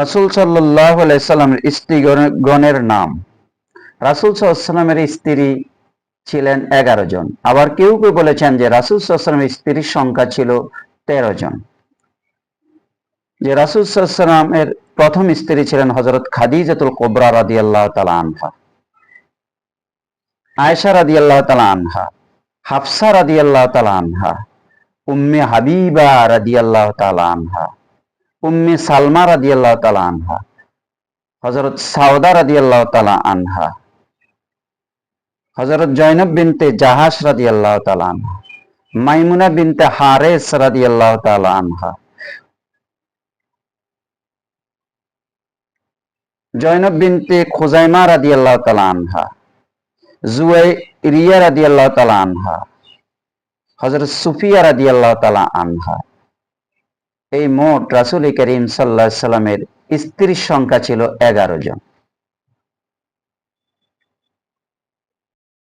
রাসুল সাল্লাহ সাল্লামের স্ত্রীগণের নাম। রাসুল সাল্লামের স্ত্রী ছিলেন এগারো জন। আবার কেউ কেউ বলেছেন যে রাসুল সাল্লামের স্ত্রীর সংখ্যা ছিল তেরো জন। যে রাসুল সাল্লামের প্রথম স্ত্রী ছিলেন হজরত খাদিজাতুল কোবরা রাদি আল্লাহ তালা আনহা। আয়সা রাদি আল্লাহ তালা আনহা। হাফসা রাদি আল্লাহ তালা আনহা। উম্মে হাবিবা রাদি আল্লাহ তালা আনহা। উম্মে সালমা রাদি আল্লাহ তালা আনহা হজরত সাউদা রাদি আল্লাহ তালা আনহা হজরত জৈনব বিনতে জাহাস রাদি আল্লাহ তালা আনহা, মাইমুনা বিনতে হারেস রাদি আল্লাহ তালা আনহা। জৈনব বিনতে খুজাইমা রাদি আল্লাহ তালা আনহা জুয়াই রিয়া রাদি আল্লাহ তালা আনহা হজরত সুফিয়া রাদি আল্লাহ তালা আনহা। এই মোট রাসুল করিম সাল্লা সাল্লামের স্ত্রীর সংখ্যা ছিল এগারো জন।